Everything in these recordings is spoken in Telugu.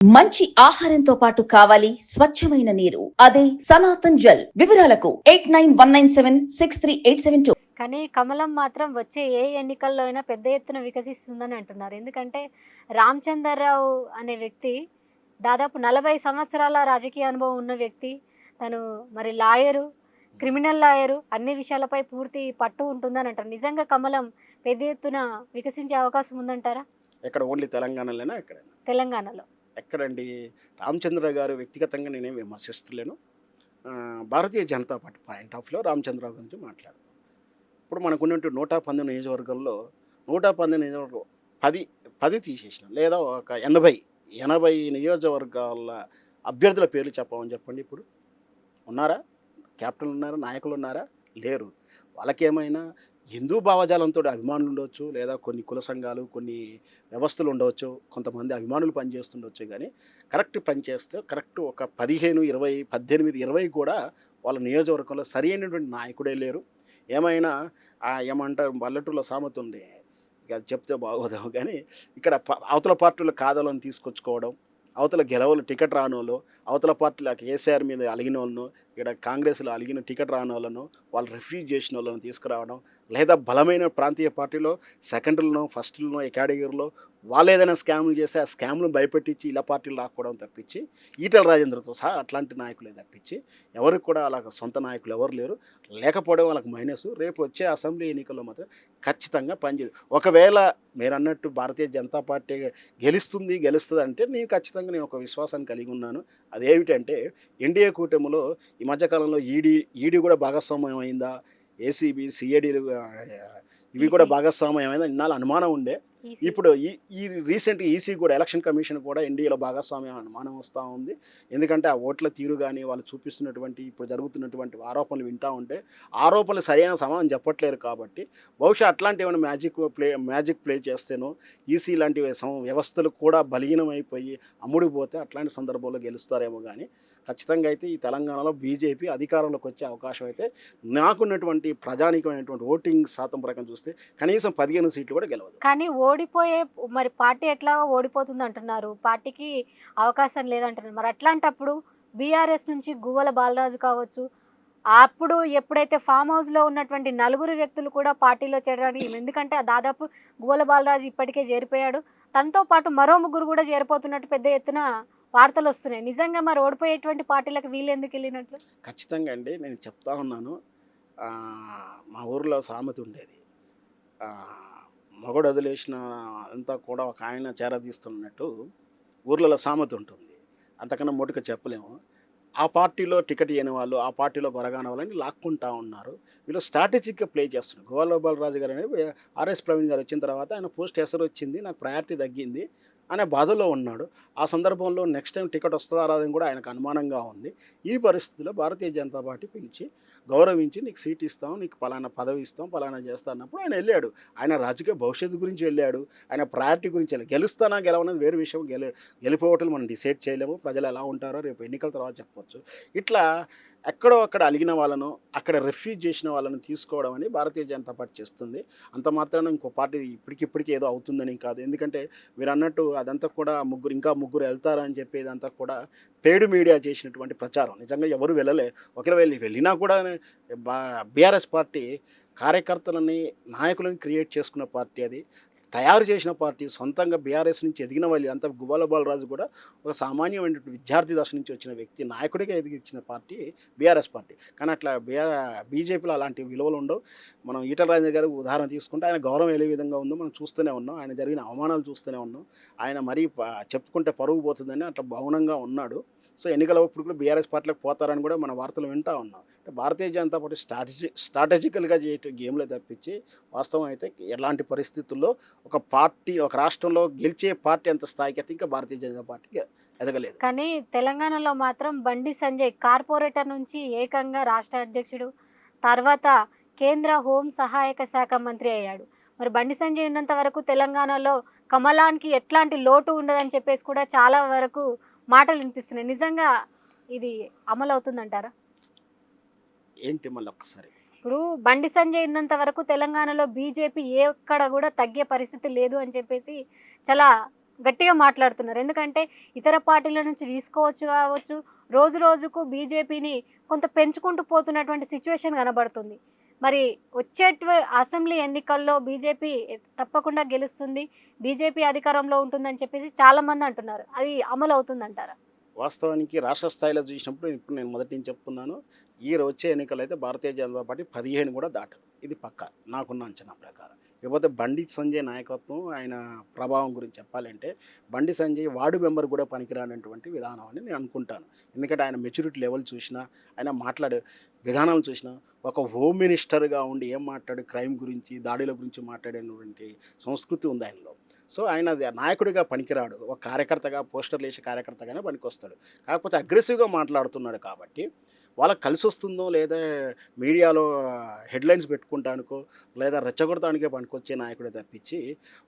మంచి ఆహారంతో పాటు కావాలి స్వచ్ఛమైన నీరు. అదే సనాతన్ జల్. వివరాలకు eight nine one nine seven six three eight seven two. కానీ కమలం మాత్రం వచ్చే ఏ ఎన్నికల్లో అయినా పెద్ద ఎత్తున వికసిస్తుందని అంటున్నారు. ఎందుకంటే రామచంద్రరావు అనే వ్యక్తి దాదాపు నలభై సంవత్సరాల రాజకీయ అనుభవం ఉన్న వ్యక్తి తను మరి లాయరు క్రిమినల్ లాయరు అన్ని విషయాలపై పూర్తి పట్టు ఉంటుందని అంటారు. నిజంగా కమలం పెద్ద ఎత్తున వికసించే అవకాశం ఉందంటారా? ఎక్కడ? ఓన్లీ తెలంగాణలోనే? తెలంగాణలో. ఎక్కడండి? రామచంద్ర గారు వ్యక్తిగతంగా నేనేం విమర్శిస్తలేను. భారతీయ జనతా పార్టీ పాయింట్ ఆఫ్లో రామచంద్రరావు గురించి మాట్లాడతాం. ఇప్పుడు మనకు ఉన్నటువంటి నూట పంతొమ్మిది నియోజకవర్గంలో నూట పంతొమ్మిది నియోజకవర్గం పది పది తీసేసిన. లేదా ఒక ఎనభై ఎనభై నియోజకవర్గాల అభ్యర్థుల పేర్లు చెప్పమని చెప్పండి ఇప్పుడు. ఉన్నారా? క్యాప్టెన్ ఉన్నారా? నాయకులు ఉన్నారా? లేరు. వాళ్ళకేమైనా హిందూ భావజాలంతో అభిమానులు ఉండవచ్చు లేదా కొన్ని కుల సంఘాలు కొన్ని వ్యవస్థలు ఉండవచ్చు కొంతమంది అభిమానులు పనిచేస్తుండొచ్చు కానీ కరెక్ట్ పనిచేస్తే కరెక్ట్ ఒక పదిహేను ఇరవై పద్దెనిమిది ఇరవై కూడా వాళ్ళ నియోజకవర్గంలో సరి అయినటువంటి నాయకుడే లేరు. ఏమైనా ఏమంటారు పల్లెటూరులో సామెత ఉంది అది చెప్తే బాగోదాం కానీ ఇక్కడ ప- అవతల పార్టీలు కాదలని తీసుకొచ్చుకోవడం అవతల గెలవలు టికెట్ రానోళ్ళు వాళ్ళు అవతల పార్టీల కేసీఆర్ మీద అలిగిన వాళ్ళను ఇక్కడ కాంగ్రెస్లో అలిగిన టికెట్ రాని వాళ్ళను వాళ్ళు రిఫ్యూజ్ చేసిన వాళ్ళను తీసుకురావడం లేదా బలమైన ప్రాంతీయ పార్టీలో సెకండ్లను ఫస్ట్లను కేటగిరీలో వాళ్ళు ఏదైనా స్కామ్లు చేస్తే ఆ స్కామ్లు భయపెట్టించి ఇలా పార్టీలు రాకపోవడం తప్పించి ఈటల రాజేంద్రతో సహా అట్లాంటి నాయకులే తప్పించి ఎవరికి కూడా అలా సొంత నాయకులు ఎవరు లేరు. లేకపోవడం వాళ్ళకి మైనస్. రేపు వచ్చే అసెంబ్లీ ఎన్నికల్లో మాత్రం ఖచ్చితంగా పనిచేయదు. ఒకవేళ మీరు అన్నట్టు భారతీయ జనతా పార్టీ గెలుస్తుంది గెలుస్తుంది అంటే నేను ఖచ్చితంగా నేను ఒక విశ్వాసాన్ని కలిగి ఉన్నాను. అదేమిటంటే ఎన్డీఏ కూటమిలో ఈ మధ్యకాలంలో ఈడీ ఈడీ కూడా భాగస్వామ్యం అయిందా ఏసీబీ సిఐడీలు ఇవి కూడా. భాగస్వామ్యం అయిందా ఇన్నాళ్ళు అనుమానం ఉండే. ఇప్పుడు ఈ ఈ రీసెంట్ ఈసీ కూడా ఎలక్షన్ కమిషన్ కూడా ఎన్డీఏలో భాగస్వామ్యం అనుమానం వస్తూ ఉంది ఎందుకంటే ఆ ఓట్ల తీరు కానీ వాళ్ళు చూపిస్తున్నటువంటి ఇప్పుడు జరుగుతున్నటువంటి ఆరోపణలు వింటూ ఉంటే ఆరోపణలు సరైన సమాధానం చెప్పట్లేరు కాబట్టి బహుశా అట్లాంటి ఏమైనా మ్యాజిక్ ప్లే మ్యాజిక్ ప్లే చేస్తేనో ఈసీ లాంటి వ్యవస్థలు కూడా బలహీనమైపోయి అమ్ముడిపోతే అట్లాంటి సందర్భంలో గెలుస్తారేమో కానీ ఖచ్చితంగా అయితే ఈ తెలంగాణలో బీజేపీ అధికారంలోకి వచ్చే అవకాశం అయితే నాకున్నటువంటి ప్రజానీకమైనటువంటి ఓటింగ్ శాతం ప్రకారం చూస్తే కనీసం పదిహేను సీట్లు కూడా గెలవదు. కానీ ఓడిపోయే మరి పార్టీ ఎట్లా ఓడిపోతుంది అంటున్నారు? పార్టీకి అవకాశం లేదంటున్నారు. మరి అట్లాంటప్పుడు బీఆర్ఎస్ నుంచి గువ్వల బాలరాజు కావచ్చు అప్పుడు ఎప్పుడైతే ఫామ్ హౌస్లో ఉన్నటువంటి నలుగురు వ్యక్తులు కూడా పార్టీలో చేరడానికి ఎందుకంటే దాదాపు గువ్వల బాలరాజు ఇప్పటికే చేరిపోయాడు. తనతో పాటు మరో ముగ్గురు కూడా చేరిపోతున్నట్టు పెద్ద ఎత్తున వార్తలు వస్తున్నాయి. నిజంగా మరి ఓడిపోయేటువంటి పార్టీలకు వీళ్ళు ఎందుకు వెళ్ళినట్లు? ఖచ్చితంగా అండి. నేను చెప్తా ఉన్నాను. మా ఊర్లో సామెత ఉండేది. ఆ, మగడు వదిలేసిన అంతా కూడా ఒక ఆయన చేరదీస్తున్నట్టు ఊర్లలో సామెత ఉంటుంది. అంతకన్నా మొట్టుక చెప్పలేము. ఆ పార్టీలో టికెట్ ఇవ్వని వాళ్ళు ఆ పార్టీలో గొరగాన వాళ్ళని లాక్కుంటా ఉన్నారు. వీళ్ళు స్ట్రాటజిక్గా ప్లే చేస్తున్నారు. గోవాల రాజు గారు అనేది ఆర్ఎస్ ప్రవీణ్ గారు వచ్చిన తర్వాత ఆయన పోస్ట్ ఎసరు వచ్చింది. నాకు ప్రయారిటీ తగ్గింది. అనే బాధలో ఉన్నాడు. ఆ సందర్భంలో నెక్స్ట్ టైం టికెట్ వస్తుందా రాదని కూడా ఆయనకు అనుమానంగా ఉంది. ఈ పరిస్థితిలో భారతీయ జనతా పార్టీ పిలిచి గౌరవించి నీకు సీట్ ఇస్తాం నీకు పలానా పదవి ఇస్తాం పలానా చేస్తా అన్నప్పుడు ఆయన వెళ్ళాడు. ఆయన రాజకీయ భవిష్యత్తు గురించి వెళ్ళాడు. ఆయన ప్రయారిటీ గురించి వెళ్ళాడు. గెలుస్తానా గెలవనేది వేరే విషయం గెలి గెలిపోవటం మనం డిసైడ్ చేయలేము. ప్రజలు ఎలా ఉంటారో రేపు ఎన్నికల తర్వాత చెప్పవచ్చు ఇట్లా ఎక్కడో అక్కడ అలిగిన వాళ్ళను అక్కడ రిఫ్యూజ్ చేసిన వాళ్ళను తీసుకోవడం అని భారతీయ జనతా పార్టీ చేస్తుంది. అంత మాత్రాన ఇంకో పార్టీ ఇప్పటికిప్పటికీ ఏదో అవుతుందని కాదు. ఎందుకంటే మీరు అన్నట్టు అదంతా కూడా ముగ్గురు ఇంకా ముగ్గురు వెళ్తారని చెప్పేదంతా కూడా పేడు మీడియా చేసినటువంటి ప్రచారం. నిజంగా ఎవరు వెళ్ళలే. ఒకరు వెళ్ళి వెళ్ళినా కూడా బీఆర్ఎస్ పార్టీ కార్యకర్తలని నాయకులను క్రియేట్ చేసుకున్న పార్టీ అది. తయారు చేసిన పార్టీ సొంతంగా బీఆర్ఎస్ నుంచి ఎదిగిన వాళ్ళు అంత గువ్వాల బాలరాజు కూడా ఒక సామాన్యమైనటువంటి విద్యార్థి దశ నుంచి వచ్చిన వ్యక్తి నాయకుడిగా ఎదిగించిన పార్టీ బీఆర్ఎస్ పార్టీ. కానీ అట్లా బీఆర్ బీజేపీలో అలాంటి విలువలు ఉండవు. మనం ఈటల రాజేంద్ర గారు ఉదాహరణ తీసుకుంటే ఆయన గౌరవం ఏ విధంగా ఉందో మనం చూస్తూనే ఉన్నాం. ఆయన జరిగిన అవమానాలు చూస్తూనే ఉన్నాం. ఆయన మరీ ప- చెప్పుకుంటే పరుగు పోతుందని అట్లా మౌనంగా ఉన్నాడు. సో ఎన్నికలప్పుడు కూడా బీఆర్ఎస్ పార్టీలకు పోతారని కూడా మన వార్తలు వింటా ఉన్నాం. అంటే భారతీయ జనతా పార్టీ స్ట్రాటజీ స్ట్రాటజికల్గా చేయటం గేమ్లో తప్పించి వాస్తవం అయితే ఎలాంటి పరిస్థితుల్లో ఒక పార్టీ ఒక రాష్ట్రంలో గెలిచే పార్టీ అంత స్థాయికి అయితే ఇంకా భారతీయ జనతా పార్టీకి ఎదగలేదు. కానీ తెలంగాణలో మాత్రం బండి సంజయ్ కార్పొరేటర్ నుంచి ఏకంగా రాష్ట్ర అధ్యక్షుడు తర్వాత కేంద్ర హోం సహాయక శాఖ మంత్రి అయ్యాడు. మరి బండి సంజయ్ ఉన్నంత వరకు తెలంగాణలో కమలానికి ఎట్లాంటి లోటు ఉండదని చెప్పేసి కూడా చాలా వరకు మాటలు వినిపిస్తున్నాయి నిజంగా ఇది అమలు అవుతుందంటారా ఏంటి మళ్ళీ ఒక్కసారి? ఇప్పుడు బండి సంజయ్ ఉన్నంత వరకు తెలంగాణలో బీజేపీ ఏ ఒక్కడ కూడా తగ్గే పరిస్థితి లేదు అని చెప్పేసి చాలా గట్టిగా మాట్లాడుతున్నారు. ఎందుకంటే ఇతర పార్టీల నుంచి తీసుకోవచ్చు కావచ్చు రోజు రోజుకు బీజేపీని కొంత పెంచుకుంటూ పోతున్నటువంటి సిచ్యువేషన్ కనబడుతుంది. మరి వచ్చే అసెంబ్లీ ఎన్నికల్లో బీజేపీ తప్పకుండా గెలుస్తుంది బీజేపీ అధికారంలో ఉంటుందని చెప్పేసి చాలామంది అంటున్నారు. అది అమలు అవుతుందంటారా? వాస్తవానికి రాష్ట్ర స్థాయిలో చూసినప్పుడు ఇప్పుడు నేను మొదటి నుంచి చెప్తున్నాను ఈ వచ్చే ఎన్నికలు అయితే భారతీయ జనతా పార్టీ పదిహేను కూడా దాటదు. ఇది పక్క నాకున్న అంచనా ప్రకారం. ఇకపోతే బండి సంజయ్ నాయకత్వం ఆయన ప్రభావం గురించి చెప్పాలంటే బండి సంజయ్ వార్డు మెంబర్ కూడా పనికిరానటువంటి విధానం అని నేను అనుకుంటాను. ఎందుకంటే ఆయన మెచ్యూరిటీ లెవెల్ చూసినా ఆయన మాట్లాడే విధానాలు చూసినా ఒక హోమ్ మినిస్టర్గా ఉండి ఏం మాట్లాడు క్రైమ్ గురించి దాడుల గురించి మాట్లాడేటువంటి సంస్కృతి ఉంది ఆయనలో. సో ఆయన నాయకుడిగా పనికిరాడు. ఒక కార్యకర్తగా పోస్టర్లు వేసే కార్యకర్తగానే పనికొస్తాడు. కాకపోతే అగ్రెసివ్గా మాట్లాడుతున్నాడు కాబట్టి వాళ్ళకి కలిసి వస్తుందో లేదా మీడియాలో హెడ్లైన్స్ పెట్టుకుంటానికో లేదా రెచ్చగొడటానికే పనికొచ్చే నాయకుడే తప్పించి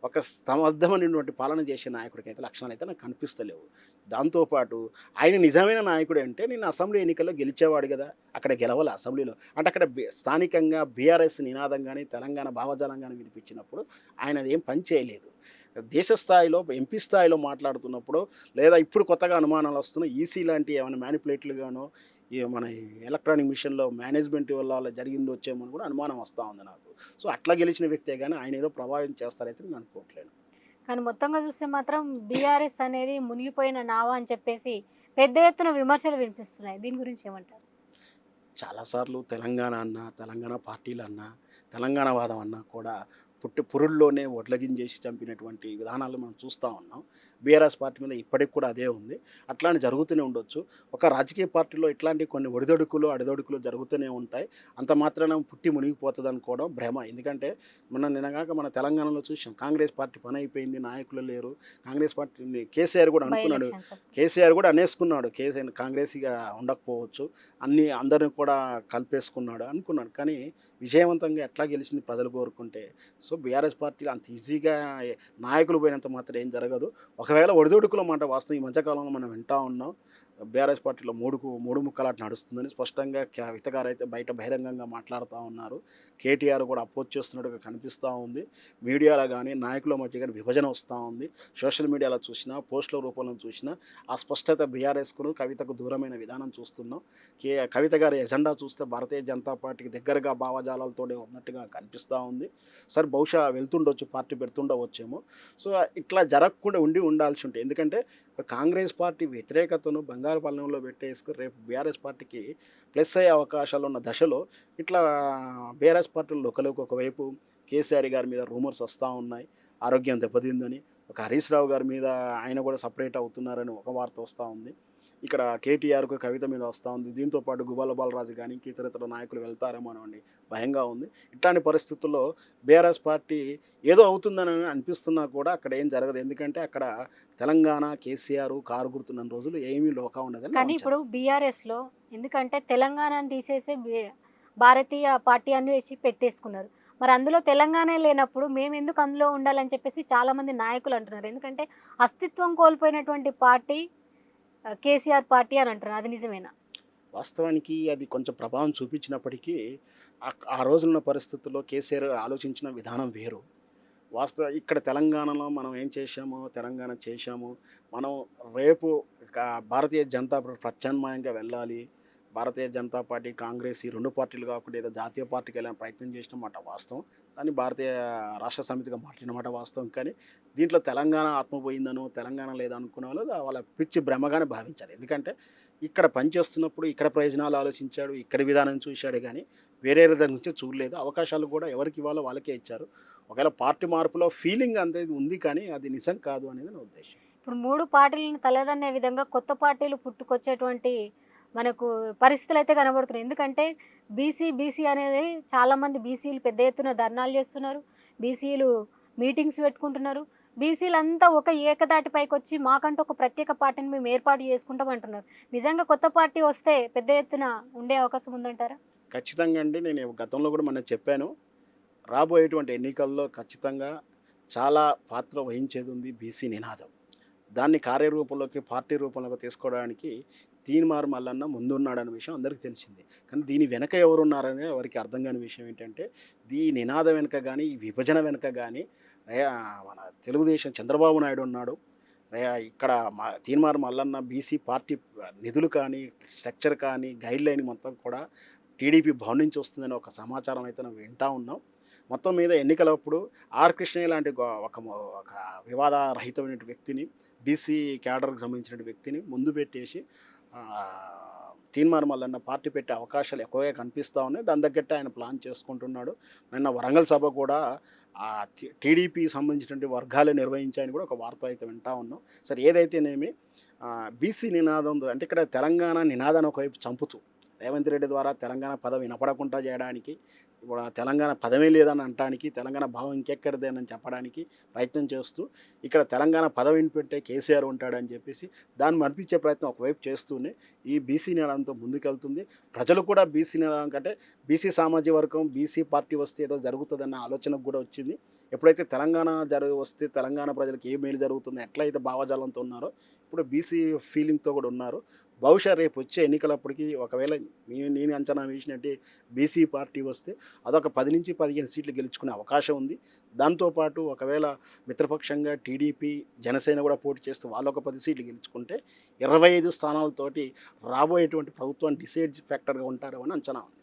ఒక సమర్థమైనటువంటి పాలన చేసే నాయకుడికి అయితే లక్షణాలు అయితే నాకు కనిపిస్తలేవు. దాంతోపాటు ఆయన నిజమైన నాయకుడు అంటే నేను అసెంబ్లీ ఎన్నికల్లో గెలిచేవాడు కదా అక్కడ గెలవాలి అసెంబ్లీలో. అంటే అక్కడ స్థానికంగా బీఆర్ఎస్ నినాదం కానీ తెలంగాణ భావజాలం కానీ వినిపించినప్పుడు ఆయన ఏం పని చేయలేదు. దేశ స్థాయిలో ఎంపీ స్థాయిలో మాట్లాడుతున్నప్పుడు లేదా ఇప్పుడు కొత్తగా అనుమానాలు వస్తున్నాయి ఈసీ లాంటి ఏమైనా మ్యానిపులేట్లుగానో ఈ మన ఎలక్ట్రానిక్ మిషన్లో మేనేజ్మెంట్ వల్ల జరిగింది వచ్చేమో అని కూడా అనుమానం వస్తూ ఉంది నాకు. సో అట్లా గెలిచిన వ్యక్తే కానీ ఆయన ఏదో ప్రభావితం చేస్తారైతే నేను అనుకోవట్లేను కానీ మొత్తంగా చూస్తే మాత్రం బీఆర్ఎస్ అనేది మునిగిపోయిన నావా అని చెప్పేసి పెద్ద ఎత్తున విమర్శలు వినిపిస్తున్నాయి. దీని గురించి ఏమంటారు? చాలాసార్లు తెలంగాణ అన్నా తెలంగాణ పార్టీలు అన్నా తెలంగాణ వాదం అన్నా కూడా పుట్టి పురుల్లోనే ఒడ్లగింజేసి చంపినటువంటి విధానాలు మనం చూస్తూ ఉన్నాం. బీఆర్ఎస్ పార్టీ మీద ఇప్పటికి కూడా అదే ఉంది. అట్లాంటి జరుగుతూనే ఉండొచ్చు. ఒక రాజకీయ పార్టీలో ఇట్లాంటి కొన్ని ఒడిదొడుకులు అడిదొడుకులు జరుగుతూనే ఉంటాయి. అంత మాత్రాన పుట్టి మునిగిపోతుంది అనుకోవడం భ్రమ. ఎందుకంటే మన నిన్నగాక మన తెలంగాణలో చూసాం కాంగ్రెస్ పార్టీ పని అయిపోయింది నాయకులు లేరు. కాంగ్రెస్ పార్టీ కేసీఆర్ కూడా అనుకున్నాడు. కేసీఆర్ కూడా అనేసుకున్నాడు. కేసీఆర్ కాంగ్రెస్గా ఉండకపోవచ్చు. అన్ని అందరిని కూడా కలిపేసుకున్నాడు అనుకున్నాడు. కానీ విజయవంతంగా ఎట్లా గెలిచింది ప్రజలు కోరుకుంటే సో బీఆర్ఎస్ పార్టీ అంత ఈజీగా నాయకులు పోయినంత మాత్రం ఏం జరగదు. ఒకవేళ ఒడిదొడుకుల మాట వాస్తవం ఈ మధ్యకాలంలో మనం వింటా ఉన్నాం. బీఆర్ఎస్ పార్టీలో మూడుకు మూడు ముక్కలాట నడుస్తుందని స్పష్టంగా కవితగారు అయితే బయట బహిరంగంగా మాట్లాడుతూ ఉన్నారు. కేటీఆర్ కూడా అపోజ్ చేస్తున్నట్టుగా కనిపిస్తూ ఉంది. మీడియాలో కానీ నాయకుల మధ్య కానీ విభజన వస్తూ ఉంది. సోషల్ మీడియాలో చూసినా పోస్టుల రూపంలో చూసినా ఆ స్పష్టత బీఆర్ఎస్కు కవితకు దూరమైన విధానం చూస్తున్నాం. కే కవిత గారి ఎజెండా చూస్తే భారతీయ జనతా పార్టీకి దగ్గరగా భావజాలాలతోనే ఉన్నట్టుగా కనిపిస్తూ ఉంది. సరే బహుశా వెళ్తుండొచ్చు పార్టీ పెడుతుండవచ్చేమో. సో ఇట్లా జరగకుండా ఉండి ఉండాల్సి ఉంటుంది ఎందుకంటే కాంగ్రెస్ పార్టీ వ్యతిరేకతను బంగారుపాలెంలో పెట్టేసుకుని రేపు బీఆర్ఎస్ పార్టీకి ప్లస్ అయ్యే అవకాశాలు ఉన్న దశలో ఇట్లా బీఆర్ఎస్ పార్టీలు ఒకరికి ఒకవైపు కేసీఆర్ గారి మీద రూమర్స్ వస్తూ ఉన్నాయి ఆరోగ్యం దెబ్బతిందని. ఒక హరీష్ రావు గారి మీద ఆయన కూడా సపరేట్ అవుతున్నారని ఒక వార్త వస్తూ ఉంది. ఇక్కడ కేటీఆర్కు కవిత మీద వస్తూ ఉంది. దీంతో పాటు గుబాల బాలరాజు కానీ ఇంక ఇతర ఇతర నాయకులు వెళ్తారేమో అని భయంగా ఉంది. ఇట్లాంటి పరిస్థితుల్లో బీఆర్ఎస్ పార్టీ ఏదో అవుతుందని అనిపిస్తున్నా కూడా అక్కడ ఏం జరగదు. ఎందుకంటే అక్కడ తెలంగాణ కేసీఆర్ కారు గుర్తున్న రోజులు ఏమీ లోకా ఉండదని నా కానీ. ఇప్పుడు బీఆర్ఎస్లో ఎందుకంటే తెలంగాణను తీసేసి భారతీయ పార్టీ అని వేసి పెట్టేసుకున్నారు. మరి అందులో తెలంగాణ లేనప్పుడు మేము ఎందుకు అందులో ఉండాలని చెప్పేసి చాలా మంది నాయకులు అంటున్నారు. ఎందుకంటే అస్తిత్వం కోల్పోయినటువంటి పార్టీ కేసీఆర్ పార్టీ అని అంటున్నారు. అది నిజమేనా? వాస్తవానికి అది కొంచెం ప్రభావం చూపించినప్పటికీ ఆ- రోజున్న పరిస్థితుల్లో కేసీఆర్ ఆలోచించిన విధానం వేరు. వాస్తవ ఇక్కడ తెలంగాణలో మనం ఏం చేశాము తెలంగాణ చేశాము. మనం రేపు భారతీయ జనతా ప్రత్యామ్నాయంగా వెళ్ళాలి. భారతీయ జనతా పార్టీ కాంగ్రెస్ ఈ రెండు పార్టీలు కాకుండా ఏదో జాతీయ పార్టీకి వెళ్ళిన ప్రయత్నం చేసిన మాట వాస్తవం. దాన్ని భారతీయ రాష్ట్ర సమితిగా మాట్లాడిన మాట వాస్తవం. కానీ దీంట్లో తెలంగాణ ఆత్మపోయిందనో తెలంగాణ లేదనుకునే వాళ్ళు వాళ్ళ పిచ్చి భ్రమగానే భావించాలి. ఎందుకంటే ఇక్కడ పనిచేస్తున్నప్పుడు ఇక్కడ ప్రయోజనాలు ఆలోచించాడు ఇక్కడ విధానం చూశాడు కానీ వేరే విధంగా నుంచి చూడలేదు. అవకాశాలు కూడా ఎవరికి ఇవ్వాలో వాళ్ళకే ఇచ్చారు. ఒకవేళ పార్టీ మార్పులో ఫీలింగ్ అనేది ఉంది కానీ అది నిజం కాదు అనేది నా ఉద్దేశం. ఇప్పుడు మూడు పార్టీలను తలదన్నే విధంగా కొత్త పార్టీలు పుట్టుకొచ్చేటువంటి మనకు పరిస్థితులు అయితే కనబడుతున్నాయి. ఎందుకంటే బీసీ బీసీ అనేది చాలామంది బీసీలు పెద్ద ఎత్తున ధర్నాలు చేస్తున్నారు. బీసీలు మీటింగ్స్ పెట్టుకుంటున్నారు. బీసీలు అంతా ఒక ఏకదాటి పైకి వచ్చి మాకంటూ ఒక ప్రత్యేక పార్టీని మేము ఏర్పాటు చేసుకుంటాం అంటున్నారు నిజంగా కొత్త పార్టీ వస్తే పెద్ద ఎత్తున ఉండే అవకాశం ఉందంటారా? ఖచ్చితంగా అండి. నేను గతంలో కూడా మనం చెప్పాను. రాబోయేటువంటి ఎన్నికల్లో ఖచ్చితంగా చాలా పాత్ర వహించేది ఉంది బీసీ నినాదం. దాన్ని కార్యరూపంలోకి పార్టీ రూపంలోకి తీసుకోవడానికి తీన్మార్ మల్లన్న ముందున్నాడనే విషయం అందరికీ తెలిసింది. కానీ దీని వెనక ఎవరున్నారనే ఎవరికి అర్థం కాని విషయం ఏంటంటే ఈ నినాద వెనుక కానీ ఈ విభజన వెనుక కానీ మన తెలుగుదేశం చంద్రబాబు నాయుడు ఉన్నాడు. ఇక్కడ మా తీన్మార్ మల్లన్న బీసీ పార్టీ నిధులు కానీ స్ట్రక్చర్ కానీ గైడ్ లైన్ మొత్తం కూడా టీడీపీ భవన్ నుంచి వస్తుందని ఒక సమాచారం అయితే మేము వింటా ఉన్నాం. మొత్తం మీద ఎన్నికలప్పుడు ఆర్ కృష్ణయ్య లాంటి ఒక ఒక వివాదరహితమైన వ్యక్తిని బీసీ క్యాడర్కి సంబంధించిన వ్యక్తిని ముందు పెట్టేసి తీన్మార్ మల్లన్న పార్టీ పెట్టే అవకాశాలు ఎక్కువగా కనిపిస్తూ ఉన్నాయి. దాని తగ్గట్టు ఆయన ప్లాన్ చేసుకుంటున్నాడు. నిన్న వరంగల్ సభ కూడా ఆ టీడీపీ సంబంధించినటువంటి వర్గాలు నిర్వహించాయని కూడా ఒక వార్త అయితే వింటా ఉన్నాం. సరే ఏదైతేనేమి బీసీ నినాదం అంటే ఇక్కడ తెలంగాణ నినాదాన్ని ఒకవైపు చంపుతూ రేవంత్ రెడ్డి ద్వారా తెలంగాణ పదవి వినపడకుండా చేయడానికి ఇప్పుడు తెలంగాణ పదమే లేదని అనడానికి తెలంగాణ భావం ఇంకెక్కడిదేనని చెప్పడానికి ప్రయత్నం చేస్తూ ఇక్కడ తెలంగాణ పదవి వినిపెట్టే కేసీఆర్ ఉంటాడని చెప్పేసి దాన్ని మర్పించే ప్రయత్నం ఒకవైపు చేస్తూనే ఈ బీసీ నేలంతో ముందుకెళ్తుంది. ప్రజలు కూడా బీసీ నేలం కంటే బీసీ సామాజిక వర్గం బీసీ పార్టీ వస్తే ఏదో జరుగుతుందన్న ఆలోచనకు కూడా వచ్చింది. ఎప్పుడైతే తెలంగాణ జరుగు వస్తే తెలంగాణ ప్రజలకు ఏ మేలు జరుగుతుందో ఎట్లయితే భావజాలంతో ఉన్నారో ఇప్పుడు బీసీ ఫీలింగ్తో కూడా ఉన్నారు. బహుశా రేపు వచ్చే ఎన్నికలప్పటికి ఒకవేళ నేను నేను అంచనా వేసినట్టే బీసీ పార్టీ వస్తే అదొక పది నుంచి పదిహేను సీట్లు గెలుచుకునే అవకాశం ఉంది. దాంతోపాటు ఒకవేళ మిత్రపక్షంగా టీడీపీ జనసేన కూడా పోటీ చేస్తూ వాళ్ళు ఒక పది సీట్లు గెలుచుకుంటే ఇరవై ఐదు స్థానాలతోటి రాబోయేటువంటి ప్రభుత్వం డిసైడ్ ఫ్యాక్టర్గా ఉంటారు అని అంచనా ఉంది.